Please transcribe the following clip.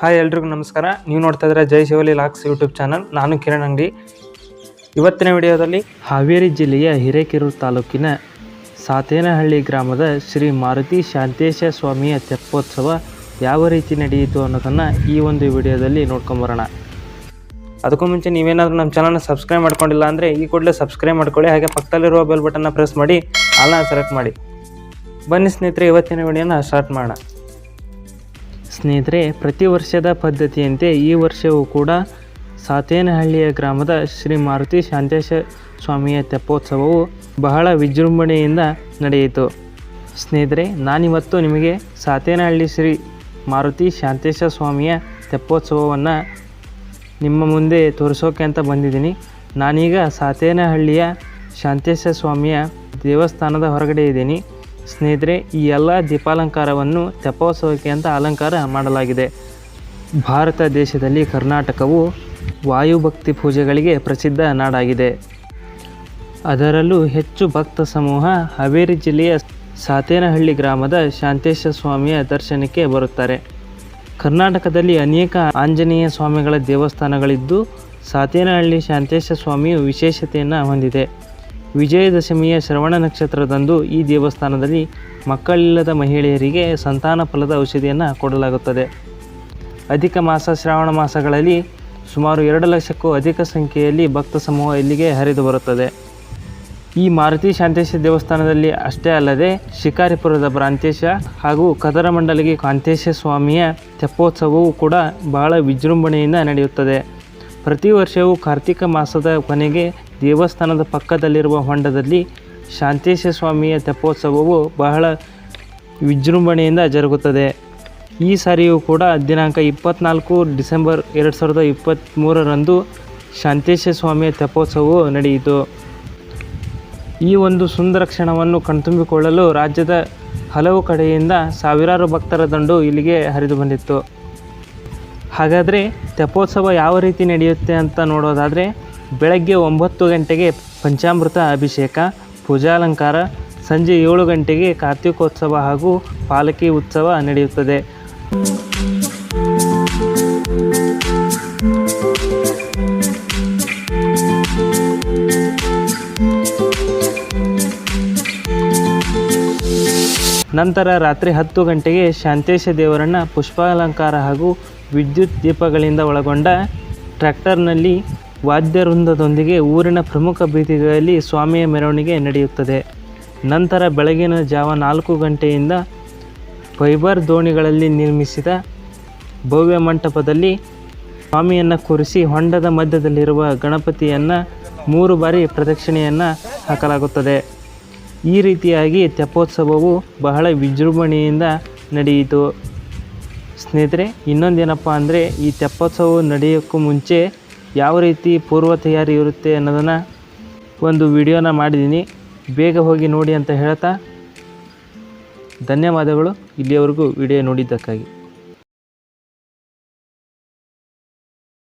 Hi ಎಲ್ರಿಗೂ ನಮಸ್ಕಾರ. ನೀವು ನೋಡ್ತಾ ಇದ್ರೆ ಜೈ ಶಿವಲಿ ಲಾಕ್ಸ್ ಯೂಟ್ಯೂಬ್ ಚಾನಲ್. ನಾನು ಕಿರಣ್ ಅಂಗಡಿ. ಇವತ್ತಿನ ವಿಡಿಯೋದಲ್ಲಿ ಹಾವೇರಿ ಜಿಲ್ಲೆಯ ಹಿರೇಕೆರೂರು ತಾಲೂಕಿನ ಸಾತೇನಹಳ್ಳಿ ಗ್ರಾಮದ ಶ್ರೀ ಮಾರುತಿ ಶಾಂತೇಶ ಸ್ವಾಮಿಯ ತೆಪ್ಪೋತ್ಸವ ಯಾವ ರೀತಿ ನಡೆಯಿತು ಅನ್ನೋದನ್ನು ಈ ಒಂದು ವಿಡಿಯೋದಲ್ಲಿ ನೋಡ್ಕೊಂಬರೋಣ ಅದಕ್ಕೂ ಮುಂಚೆ ನೀವೇನಾದರೂ ನಮ್ಮ ಚಾನಲ್ನ ಸಬ್ಸ್ಕ್ರೈಬ್ ಮಾಡ್ಕೊಂಡಿಲ್ಲ ಅಂದರೆ ಈ ಕೂಡಲೇ ಸಬ್ಸ್ಕ್ರೈಬ್ ಮಾಡ್ಕೊಳ್ಳಿ. ಹಾಗೆ ಪಕ್ಕದಲ್ಲಿರುವ ಬೆಲ್ ಬಟನ್ನ ಪ್ರೆಸ್ ಮಾಡಿ ಅಲ್ಲ ಸೆಲೆಕ್ಟ್ ಮಾಡಿ. ಬನ್ನಿ ಸ್ನೇಹಿತರೆ, ಇವತ್ತಿನ ವಿಡಿಯೋನ ಸ್ಟಾರ್ಟ್ ಮಾಡೋಣ. ಸ್ನೇಹಿತರೆ, ಪ್ರತಿ ವರ್ಷದ ಪದ್ಧತಿಯಂತೆ ಈ ವರ್ಷವೂ ಕೂಡ ಸಾತೇನಹಳ್ಳಿಯ ಗ್ರಾಮದ ಶ್ರೀ ಮಾರುತಿ ಶಾಂತೇಶ ಸ್ವಾಮಿಯ ತೆಪ್ಪೋತ್ಸವವು ಬಹಳ ವಿಜೃಂಭಣೆಯಿಂದ ನಡೆಯಿತು. ಸ್ನೇಹಿತರೆ, ನಾನಿವತ್ತು ನಿಮಗೆ ಸಾತೇನಹಳ್ಳಿ ಶ್ರೀ ಮಾರುತಿ ಶಾಂತೇಶ ಸ್ವಾಮಿಯ ತೆಪ್ಪೋತ್ಸವವನ್ನು ನಿಮ್ಮ ಮುಂದೆ ತೋರಿಸೋಕೆ ಅಂತ ಬಂದಿದ್ದೀನಿ. ನಾನೀಗ ಸಾತೇನಹಳ್ಳಿಯ ಶಾಂತೇಶ ಸ್ವಾಮಿಯ ದೇವಸ್ಥಾನದ ಹೊರಗಡೆ ಇದ್ದೀನಿ. ಸ್ನೇಹಿತರೆ, ಈ ಎಲ್ಲ ದೀಪಾಲಂಕಾರವನ್ನು ತೆಪ್ಪೋತ್ಸವಕ್ಕೆ ಅಂತ ಅಲಂಕಾರ ಮಾಡಲಾಗಿದೆ. ಭಾರತ ದೇಶದಲ್ಲಿ ಕರ್ನಾಟಕವು ವಾಯುಭಕ್ತಿ ಪೂಜೆಗಳಿಗೆ ಪ್ರಸಿದ್ಧ ನಾಡಾಗಿದೆ. ಅದರಲ್ಲೂ ಹೆಚ್ಚು ಭಕ್ತ ಸಮೂಹ ಹಾವೇರಿ ಜಿಲ್ಲೆಯ ಸಾತೇನಹಳ್ಳಿ ಗ್ರಾಮದ ಶಾಂತೇಶ ಸ್ವಾಮಿಯ ದರ್ಶನಕ್ಕೆ ಬರುತ್ತಾರೆ. ಕರ್ನಾಟಕದಲ್ಲಿ ಅನೇಕ ಆಂಜನೇಯ ಸ್ವಾಮಿಗಳ ದೇವಸ್ಥಾನಗಳಿದ್ದು, ಸಾತೇನಹಳ್ಳಿ ಶಾಂತೇಶ ಸ್ವಾಮಿಯು ವಿಶೇಷತೆಯನ್ನು ಹೊಂದಿದೆ. ವಿಜಯದಶಮಿಯ ಶ್ರವಣ ನಕ್ಷತ್ರದಂದು ಈ ದೇವಸ್ಥಾನದಲ್ಲಿ ಮಕ್ಕಳಿಲ್ಲದ ಮಹಿಳೆಯರಿಗೆ ಸಂತಾನ ಫಲದ ಔಷಧಿಯನ್ನು ಕೊಡಲಾಗುತ್ತದೆ. ಅಧಿಕ ಮಾಸ ಶ್ರಾವಣ ಮಾಸಗಳಲ್ಲಿ ಸುಮಾರು ಎರಡು ಲಕ್ಷಕ್ಕೂ ಅಧಿಕ ಸಂಖ್ಯೆಯಲ್ಲಿ ಭಕ್ತ ಸಮೂಹ ಇಲ್ಲಿಗೆ ಹರಿದು ಬರುತ್ತದೆ. ಈ ಮಾರುತಿ ಶಾಂತೇಶ ದೇವಸ್ಥಾನದಲ್ಲಿ ಅಷ್ಟೇ ಅಲ್ಲದೆ ಶಿಕಾರಿಪುರದ ಪ್ರಾಂತೇಶ ಹಾಗೂ ಕದರಮಂಡಲಿಗೆ ಕಾಂತೇಶ ಸ್ವಾಮಿಯ ತೆಪ್ಪೋತ್ಸವವು ಕೂಡ ಬಹಳ ವಿಜೃಂಭಣೆಯಿಂದ ನಡೆಯುತ್ತದೆ. ಪ್ರತಿ ವರ್ಷವೂ ಕಾರ್ತಿಕ ಮಾಸದ ಕೊನೆಗೆ ದೇವಸ್ಥಾನದ ಪಕ್ಕದಲ್ಲಿರುವ ಹೊಂಡದಲ್ಲಿ ಶಾಂತೇಶ ಸ್ವಾಮಿಯ ತೆಪ್ಪೋತ್ಸವವು ಬಹಳ ವಿಜೃಂಭಣೆಯಿಂದ ಜರುಗುತ್ತದೆ. ಈ ಸಾರಿಯೂ ಕೂಡ ದಿನಾಂಕ ಇಪ್ಪತ್ನಾಲ್ಕು ಡಿಸೆಂಬರ್ ಎರಡು ಸಾವಿರದ ಇಪ್ಪತ್ತ್ಮೂರರಂದು ಶಾಂತೇಶ ಸ್ವಾಮಿಯ ತೆಪ್ಪೋತ್ಸವವು ನಡೆಯಿತು. ಈ ಒಂದು ಸುಂದರ ಕ್ಷಣವನ್ನು ಕಣ್ತುಂಬಿಕೊಳ್ಳಲು ರಾಜ್ಯದ ಹಲವು ಕಡೆಯಿಂದ ಸಾವಿರಾರು ಭಕ್ತರ ದಂಡು ಇಲ್ಲಿಗೆ ಹರಿದು ಬಂದಿತ್ತು. ಹಾಗಾದರೆ ತೆಪ್ಪೋತ್ಸವ ಯಾವ ರೀತಿ ನಡೆಯುತ್ತೆ ಅಂತ ನೋಡೋದಾದರೆ ಬೆಳಗ್ಗೆ ಒಂಬತ್ತು ಗಂಟೆಗೆ ಪಂಚಾಮೃತ ಅಭಿಷೇಕ, ಪೂಜಾಲಂಕಾರ, ಸಂಜೆ ಏಳು ಗಂಟೆಗೆ ಕಾರ್ತಿಕೋತ್ಸವ ಹಾಗೂ ಪಾಲಕಿ ಉತ್ಸವ ನಡೆಯುತ್ತದೆ. ನಂತರ ರಾತ್ರಿ ಹತ್ತು ಗಂಟೆಗೆ ಶಾಂತೇಶ ದೇವರನ್ನ ಪುಷ್ಪಾಲಂಕಾರ ಹಾಗೂ ವಿದ್ಯುತ್ ದೀಪಗಳಿಂದ ಒಳಗೊಂಡ ಟ್ರ್ಯಾಕ್ಟರ್ನಲ್ಲಿ ವಾದ್ಯ ವೃಂದದೊಂದಿಗೆ ಊರಿನ ಪ್ರಮುಖ ಬೀದಿಗಳಲ್ಲಿ ಸ್ವಾಮಿಯ ಮೆರವಣಿಗೆ ನಡೆಯುತ್ತದೆ. ನಂತರ ಬೆಳಗಿನ ಜಾವ ನಾಲ್ಕು ಗಂಟೆಯಿಂದ ಫೈಬರ್ ದೋಣಿಗಳಲ್ಲಿ ನಿರ್ಮಿಸಿದ ಭವ್ಯ ಮಂಟಪದಲ್ಲಿ ಸ್ವಾಮಿಯನ್ನು ಕೂರಿಸಿ ಹೊಂಡದ ಮಧ್ಯದಲ್ಲಿರುವ ಗಣಪತಿಯನ್ನು ಮೂರು ಬಾರಿ ಪ್ರದಕ್ಷಿಣೆಯನ್ನು ಹಾಕಲಾಗುತ್ತದೆ. ಈ ರೀತಿಯಾಗಿ ತೆಪ್ಪೋತ್ಸವವು ಬಹಳ ವಿಜೃಂಭಣೆಯಿಂದ ನಡೆಯಿತು. ಸ್ನೇಹಿತರೆ, ಇನ್ನೊಂದೇನಪ್ಪ ಅಂದರೆ ಈ ತೆಪ್ಪೋತ್ಸವವು ನಡೆಯೋಕ್ಕೂ ಮುಂಚೆ ಯಾವ ರೀತಿ ಪೂರ್ವ ತಯಾರಿ ಇರುತ್ತೆ ಅನ್ನೋದನ್ನು ಒಂದು ವಿಡಿಯೋನ ಮಾಡಿದ್ದೀನಿ. ಬೇಗ ಹೋಗಿ ನೋಡಿ ಅಂತ ಹೇಳ್ತಾ ಧನ್ಯವಾದಗಳು. ಇಲ್ಲಿಯವರೆಗೂ ವಿಡಿಯೋ ನೋಡಿದ್ದಕ್ಕಾಗಿ.